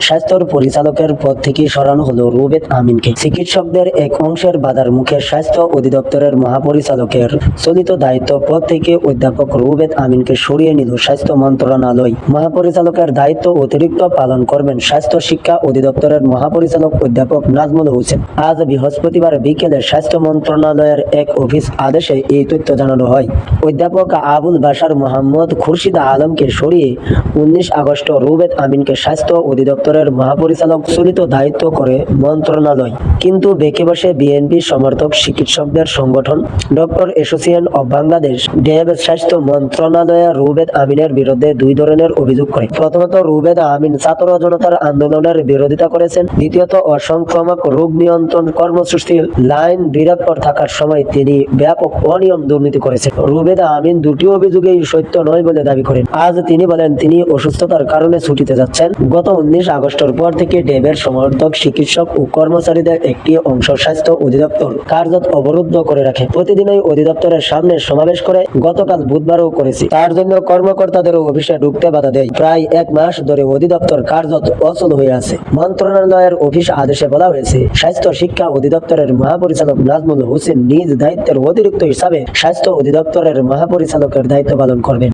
স্বাস্থ্য পরিচালকের পদ থেকে সরানো হলো রুবেদ আমিনকে। চিকিৎসকদের এক অংশের বাধার মুখে স্বাস্থ্য অধিদপ্তরের মহাপরিচালকের চলিত দায়িত্ব পদ থেকে অধ্যাপক রুবেদ আমিনকে সরিয়ে নিল স্বাস্থ্য মন্ত্রণালয়। মহাপরিচালকের দায়িত্ব অতিরিক্ত পালন করবেন স্বাস্থ্য শিক্ষা অধিদপ্তরের মহাপরিচালক অধ্যাপক নাজমুল হোসেন। আজ বৃহস্পতিবার বিকেলে স্বাস্থ্য মন্ত্রণালয়ের এক অফিস আদেশে এই তথ্য জানানো হয়। অধ্যাপক আবুল বাশার মোহাম্মদ খুরশিদ আলমকে সরিয়ে উনিশ আগস্ট রুবেদ আমিনকে স্বাস্থ্য অধিদপ্তরের মহাপরিচালক চলিত দায়িত্ব করে মন্ত্রণালয়। কিন্তু বেঁকে বসে বিএনপি সমর্থক, চিকিৎসকদের সংগঠন, ডক্টর অ্যাসোসিয়েশন অব বাংলাদেশ ডেব স্বাস্থ্য মন্ত্রণালয়ে রুবেদ আমিনের বিরুদ্ধে দুই ধরনের অভিযোগ করে। প্রথমত, রুবেদ আমিন ছাত্র জনতার আন্দোলনের বিরোধিতা করেছেন। দ্বিতীয়ত, অসংক্রামক রোগ নিয়ন্ত্রণ কর্মসূচি লাইন ডিরেক্টর থাকার সময় তিনি ব্যাপক অনিয়ম দুর্নীতি করেছেন। রুবেদা আমিন দুটি অভিযোগেই সত্য নয় বলে দাবি করেন। আজ তিনি বলেন, তিনি অসুস্থতার কারণে ছুটিতে যাচ্ছেন। গত উনিশ আগস্টের পর থেকে ডেবের সমর্থক, চিকিৎসক ও কর্মচারীদের একটি অংশ স্বাস্থ্য অধিদপ্তর কার্যত অবরুদ্ধ করে রাখে। প্রতিদিনই অধিদপ্তরের সামনে সমাবেশ করে গতকাল বুধবারও করেছি। তার জন্য কর্মকর্তাদেরও অফিসে ঢুকতে বাধা দেয়। প্রায় এক মাস ধরে অধিদপ্তর কার্যত অচল হয়ে আছে। মন্ত্রণালয়ের অফিস আদেশে বলা হয়েছে, স্বাস্থ্য শিক্ষা অধিদপ্তরের মহাপরিচালক নাজমুল হোসেন নিজ দায়িত্বের অতিরিক্ত হিসাবে স্বাস্থ্য অধিদপ্তরের মহাপরিচালকের দায়িত্ব পালন করবেন।